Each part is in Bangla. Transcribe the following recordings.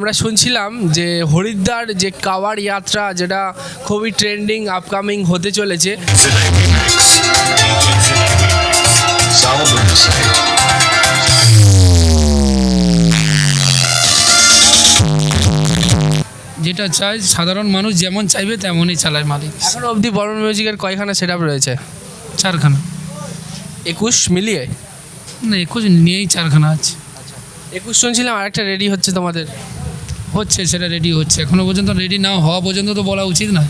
আমরা শুনছিলাম যে হরিদ্বার যে কাওয়ার যাত্রা যেটা খুবই ট্রেন্ডিং আপকামিং হতে চলেছে. যেটা চাই সাধারণ মানুষ যেমন চাইবে তেমনই চালায় মালিক। এখনও অবধি বরণ মিউজিকের কয়খানা সেট রয়েছে? চারখানা। একুশ মিলিয়ে? না একুশ নিয়েই চারখানা আছে। একুশ শুনছিলাম আরেকটা রেডি হচ্ছে তোমাদের। হচ্ছে সেটা রেডি হচ্ছে। এখনও পর্যন্ত রেডি না হওয়া পর্যন্ত তো বলা উচিত না।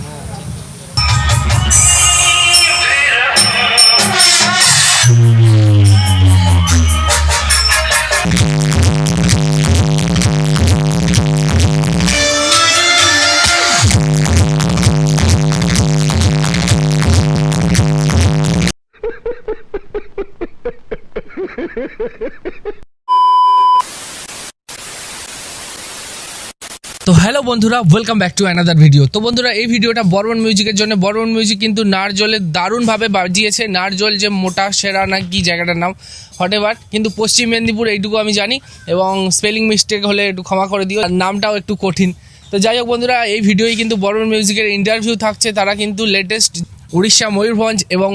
তো হ্যালো বন্ধুরা welcome back to another video তো বন্ধুরা, এই ভিডিওটা বর্মন মিউজিকের জন্য। বর্মন মিউজিক কিন্তু নারজলে দারুণভাবে বাজিয়েছে। নারজল যে মোটা, সেরা না কি জায়গাটার নাম হটেবার কিন্তু পশ্চিম মেদিনীপুর এইটুকু আমি জানি এবং স্পেলিং মিস্টেক হলে একটু ক্ষমা করে দিও নামটাও একটু কঠিন। তো যাই হোক বন্ধুরা, এই ভিডিওই কিন্তু বর্মন মিউজিকের ইন্টারভিউ থাকছে। তারা কিন্তু লেটেস্ট উড়িষ্যা, ময়ূরভঞ্জ এবং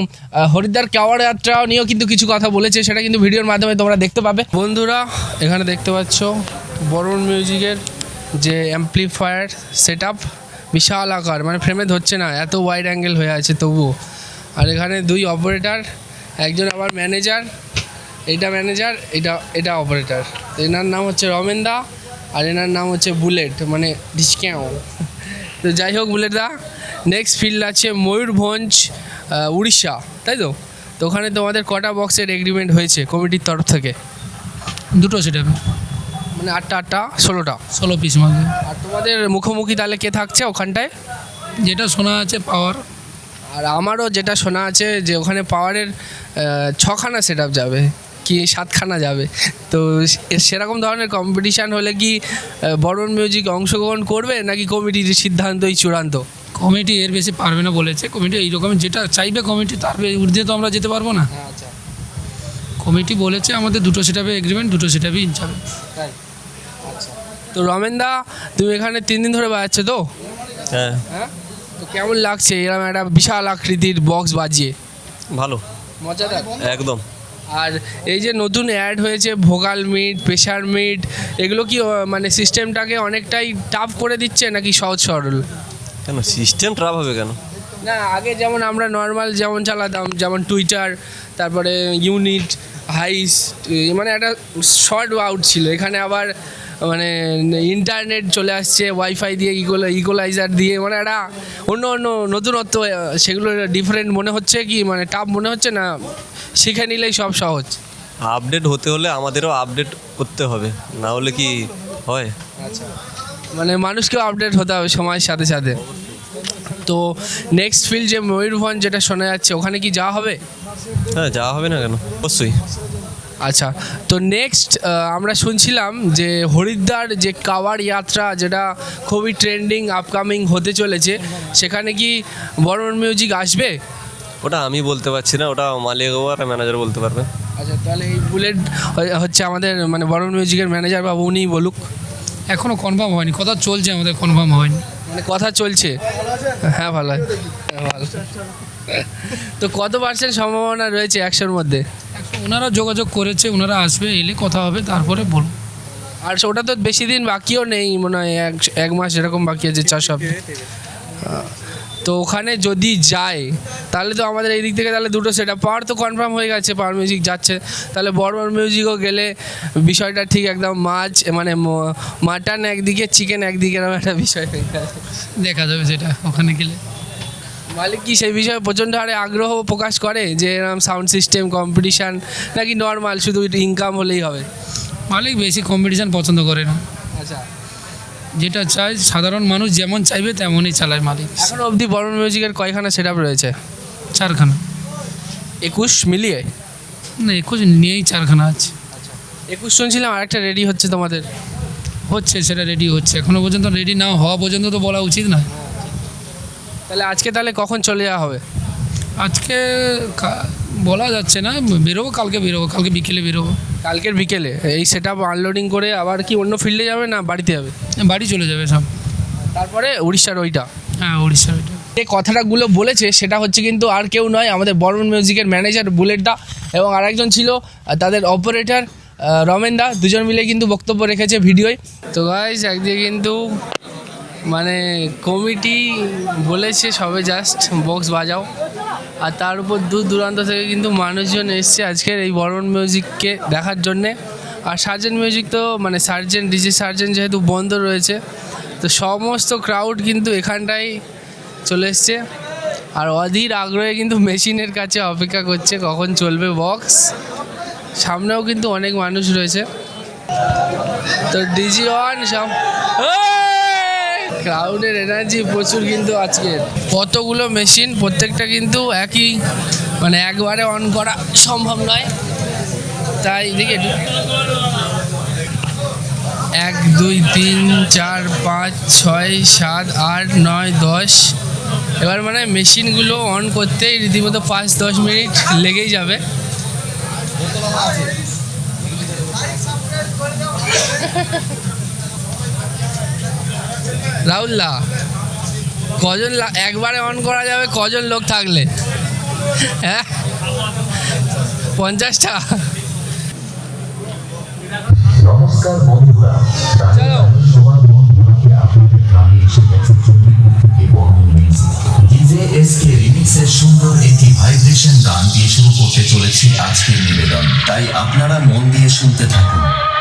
হরিদ্বার কাওয়ার যাত্রা নিয়েও কিন্তু কিছু কথা বলেছে। সেটা কিন্তু ভিডিওর মাধ্যমে তোমরা দেখতে পাবে। বন্ধুরা, এখানে দেখতে পাচ্ছ বরুণ মিউজিকের যে অ্যাম্পলিফায়ার সেট আপ বিশাল আকার মানে ফ্রেমে ধরছে না, এত ওয়াইড অ্যাঙ্গেল হয়ে আছে তবুও। আর এখানে দুই অপারেটর একজন আবার ম্যানেজার এটা ম্যানেজার এটা এটা অপারেটর এনার নাম হচ্ছে রমেন দা আর এনার নাম হচ্ছে বুলেট মানে ডিসক্যাও। তো যাই হোক বুলেট দা নেক্সট ফিল্ড আছে ময়ূরভঞ্জ উড়িষ্যা, তাই তো? তো ওখানে তোমাদের কটা বক্সের এগ্রিমেন্ট হয়েছে কমিটির তরফ থেকে? দুটো সেটা। মানে আটটা আটটা ষোলোটা? ষোলো পিস মধ্যে আর তোমাদের মুখোমুখি তাহলে কে থাকছে ওখানটায়? যেটা শোনা আছে পাওয়ার আর আমারও যেটা শোনা আছে যে ওখানে পাওয়ারের ছখানা সেট যাবে কি সাতখানা যাবে। তো সেরকম ধরনের কম্পিটিশান হলে কি বরণ মিউজিক অংশগ্রহণ করবে নাকি কমিটির সিদ্ধান্তই চূড়ান্ত? কমিটি এর বেশি পারবে না বলেছে। কমিটি এইরকম যেটা চাইবে কমিটি তার ঊর্ধ্বে তো আমরা যেতে পারব না। আচ্ছা। কমিটি বলেছে আমাদের দুটো সেটাবে এগ্রিমেন্ট দুটো সেটাবে যাবে তাই? তো রমেনদা তুমি এখানে তিন দিন ধরে বাজাচ্ছ তো? হ্যাঁ। হ্যাঁ? তো কেমন লাগছে? এরকম একটা বিশাল আকৃতির বক্স বাজিয়ে। ভালো। মজাদার? একদম। আর এই যে নতুন অ্যাড হয়েছে ভোকাল মিট প্রেশার মিট এগুলো কি মানে সিস্টেমটাকে অনেকটাই টাফ করে দিচ্ছে নাকি সহজ সরল? কেন? সিস্টেম টাফ হবে কেন? না আগে যেমন আমরা নর্মাল যেমন চালাতাম যেমন টুইটার তারপরে ইউনিট হাইস মানে একটা শর্ট আউট ছিল। এখানে আবার মানে ইন্টারনেট চলে আসছে ওয়াইফাই দিয়ে ইকোলা ইকোলাইজার দিয়ে মানে একটা অন্য অন্য নতুনত্ব সেগুলো ডিফারেন্ট মনে হচ্ছে কি মানে টাফ মনে হচ্ছে না? শিখে নিলেই সব সহজ। আপডেট হতে হলে আমাদেরও আপডেট করতে হবে না হলে কি হয়? আচ্ছা। মানে মানুষকেও আপডেট হতে হবে সময়ের সাথে সাথে। তো নেক্সট ফিল্ড যে ময়ূরভঞ্জ যেটা শোনা যাচ্ছে ওখানে কি যাওয়া হবে? হ্যাঁ যাওয়া হবে না কেন? অবশ্যই। আচ্ছা তো নেক্সট আমরা শুনছিলাম যে হরিদ্বার যে কাওয়ার যাত্রা যেটা খুবই ট্রেন্ডিং আপকামিং হতে চলেছে সেখানে কি বরণ মিউজিক আসবে? ওটা আমি বলতে পারছি না ওটা মালিক আর ম্যানেজার বলতে পারবে। আচ্ছা তাহলে এই বুলেট হচ্ছে আমাদের মানে বরণ মিউজিকের ম্যানেজার বাবু উনিই বলুক। এখনও কনফার্ম হয়নি কথা চলছে আমাদের কনফার্ম হয়নি। মানে কথা চলছে। হ্যাঁ ভালো হ্যাঁ, ভালো। তো কত পার্সেন্ট সম্ভাবনা রয়েছে একশোর মধ্যে? ওনারা যোগাযোগ করেছে ওনারা আসবে এলে কথা হবে তারপরে বলব আর ওটা তো বেশি দিন বাকিও নেই মনে হয় এক এক মাস এরকম বাকি আছে চাষ হবে তো ওখানে যদি যায় তাহলে তো আমাদের এই দিক থেকে তাহলে দুটো সেটা পাওয়ার তো কনফার্ম হয়ে গেছে পাওয়ার মিউজিক যাচ্ছে। তাহলে বড় বড় মিউজিকও গেলে বিষয়টা ঠিক একদম মাছ মানে মাটন একদিকে চিকেন একদিকে এরকম একটা বিষয় দেখা যাবে সেটা ওখানে গেলে। মালিক কি সেই বিষয়ে প্রচণ্ড হারে আগ্রহ প্রকাশ করে যে এরকম সাউন্ড সিস্টেম কম্পিটিশান নাকি নর্মাল শুধু ইনকাম হলেই হবে? মালিক বেশি কম্পিটিশান পছন্দ করে না। আচ্ছা। যেটা চাই সাধারণ মানুষ যেমন চাইবে তেমনই চালায় মালিক। এখনও অবধি বরণ মিউজিকের কয়খানা সেট রয়েছে? চারখানা। একুশ মিলিয়ে? না একুশ নিয়েই চারখানা আছে। একুশ শুনছিলাম আরেকটা রেডি হচ্ছে তোমাদের। হচ্ছে সেটা রেডি হচ্ছে। এখনও পর্যন্ত রেডি না হওয়া পর্যন্ত তো বলা উচিত না তাহলে আজকে তাহলে কখন চলে যাওয়া হবে? আজকে বলা যাচ্ছে না বেরোবো কালকে বেরোবো কালকে বিকেলে বেরোবো। কালকের বিকেলে? এই সেট আপ আনলোডিং করে আবার কি অন্য ফিল্ডে যাবে না বাড়িতে যাবে? বাড়ি চলে যাবে সব। তারপরে উড়িষ্যার ওইটা। হ্যাঁ উড়িষ্যার ওইটা। যে কথাটাগুলো বলেছে সেটা হচ্ছে কিন্তু আর কেউ নয় আমাদের বর্মন মিউজিকের ম্যানেজার বুলেট দা এবং আরেকজন ছিল তাদের অপারেটর রমেন দা। দুজন মিলে কিন্তু বক্তব্য রেখেছে ভিডিওয়। তো গাইজ একদিকে কিন্তু মানে কমিটি বলেছে সবে জাস্ট বক্স বাজাও। আর তার উপর দূর দূরান্ত থেকে কিন্তু মানুষজন এসছে আজকের এই বর্মন মিউজিককে দেখার জন্যে। আর সার্জেন্ট মিউজিক তো মানে সার্জেন্ট, ডিজে সার্জেন্ট যেহেতু বন্ধ রয়েছে, তো সমস্ত ক্রাউড কিন্তু এখানটায় চলে এসছে। আর অধীর আগ্রহে কিন্তু মেশিনের কাছে অপেক্ষা করছে কখন চলবে বক্স সামনেও কিন্তু অনেক মানুষ রয়েছে। তো ডিজি ওয়ান সব ক্রাউডের এনার্জি প্রচুর কিন্তু আজকে কতগুলো মেশিন প্রত্যেকটা কিন্তু একই মানে একবারে অন করা সম্ভব নয়। তাই দেখি এক, দুই, তিন, চার, পাঁচ, ছয়, সাত, আট, নয়, দশ। এবার মানে মেশিনগুলো অন করতেই রীতিমতো পাঁচ, দশ মিনিট লেগেই যাবে। রাহুল্লা কজন একবারে অন করা যাবে কজন লোক থাকলে? হ্যাঁ? পঞ্চাশটা? নমস্কার বন্ধুরা চলো। রিমিক্সের সুন্দর একটি ভাইব্রেশন গান দিয়ে শুরু করতে চলেছি আজকের নিবেদন। তাই আপনারা মন দিয়ে শুনতে থাকুন।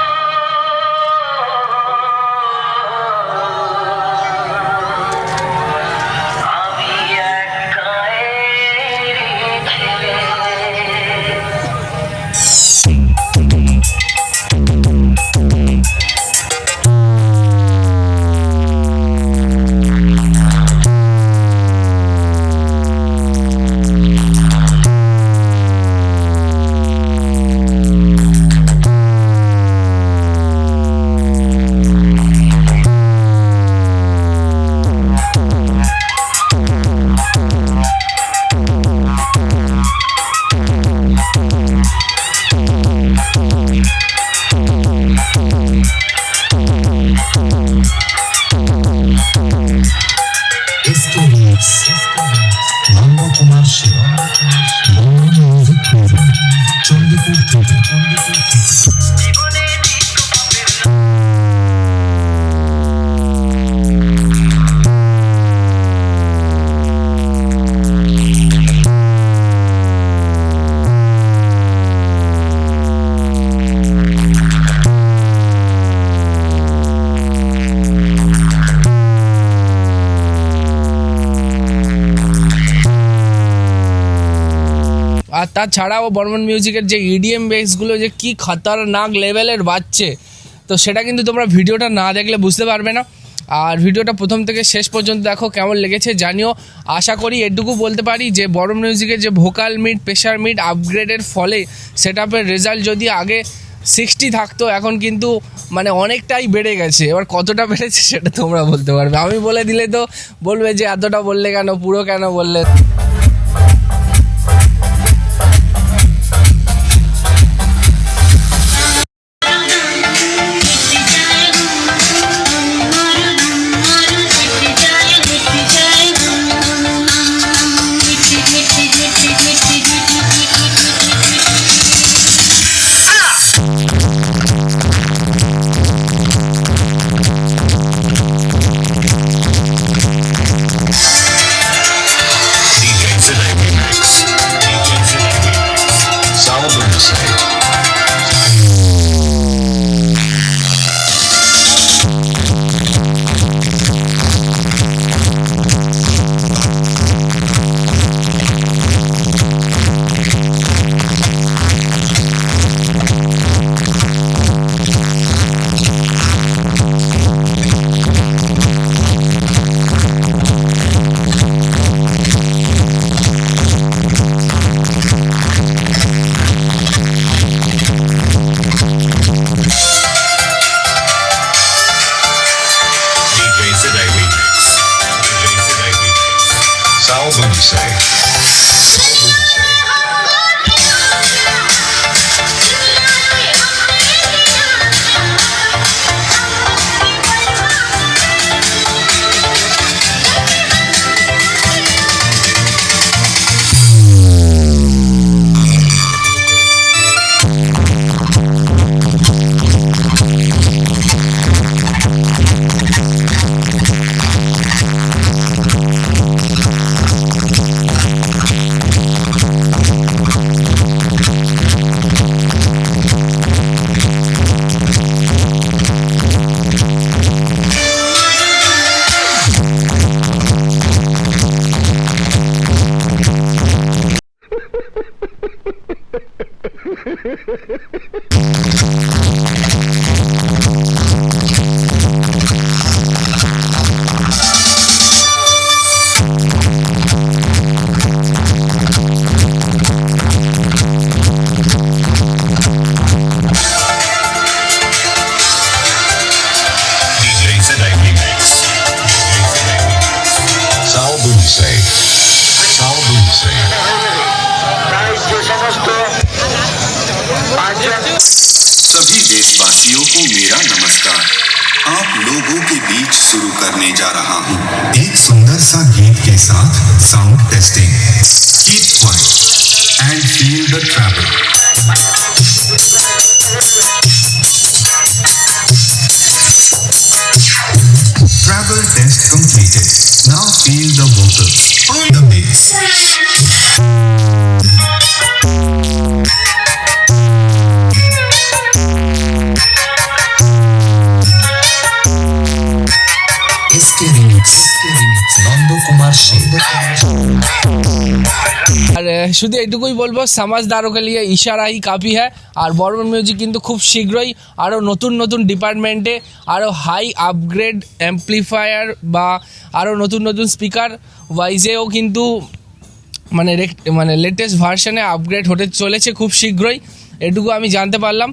রিমিক্স কুমার থেকে চণ্ডীপুর থেকে তাছাড়াও বর্মন মিউজিকের যে E ইডিএম বেসগুলো যে কি খতরনাক লেভেলের বাজছে, তো সেটা কিন্তু তোমরা ভিডিওটা না দেখলে বুঝতে পারবে না। আর ভিডিওটা প্রথম থেকে শেষ পর্যন্ত দেখো কেমন লেগেছে, জানিও। আশা করি এটুকু বলতে পারি যে বড় মিউজিকের যে ভোকাল মিট প্রেশার মিট আপগ্রেডের ফলে সেট আপের রেজাল্ট যদি আগে সিক্সটি থাকতো, এখন কিন্তু মানে অনেকটাই বেড়ে গেছে। এবার কতটা বেড়েছে সেটা তোমরা বলতে পারবে। আমি বলে দিলে তো বলবে যে, এতটা বললে কেন? পুরো কেন বললে? Say. thank सभी देशवासियों को मेरा नमस्कार। आप लोगों के बीच शुरू करने जा रहा हूँ। एक सुंदर सा गीत के साथ sound testing keep quiet and feel the travel Travel test completed. Now feel the শুধু এটুকুই বলব, সমাজ দ্বারকে লিয়ে কাপি হ্যাঁ আর বর্মন মিউজিক কিন্তু খুব শীঘ্রই আরও নতুন নতুন ডিপার্টমেন্টে আরও হাই আপগ্রেড অ্যাম্পলিফায়ার বা আরও নতুন নতুন স্পিকার ওয়াইজেও কিন্তু মানে মানে লেটেস্ট ভার্সনে আপগ্রেড হতে চলেছে খুব শীঘ্রই, এটুকু আমি জানতে পারলাম।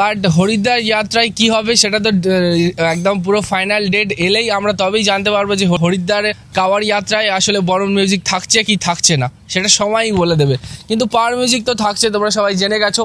বাট হরিদ্বার যাত্রায় কি হবে সেটা তো একদম পুরো ফাইনাল ডেট এলেই আমরা তবেই জানতে পারব যে হরিদ্বারে কাওয়ার যাত্রায় আসলে বরণ মিউজিক থাকছে কি থাকছে না। সেটা সময়ই বলে দেবে। কিন্তু পাওয়ার মিউজিক তো থাকছে, তোমরা সবাই জেনে গেছো।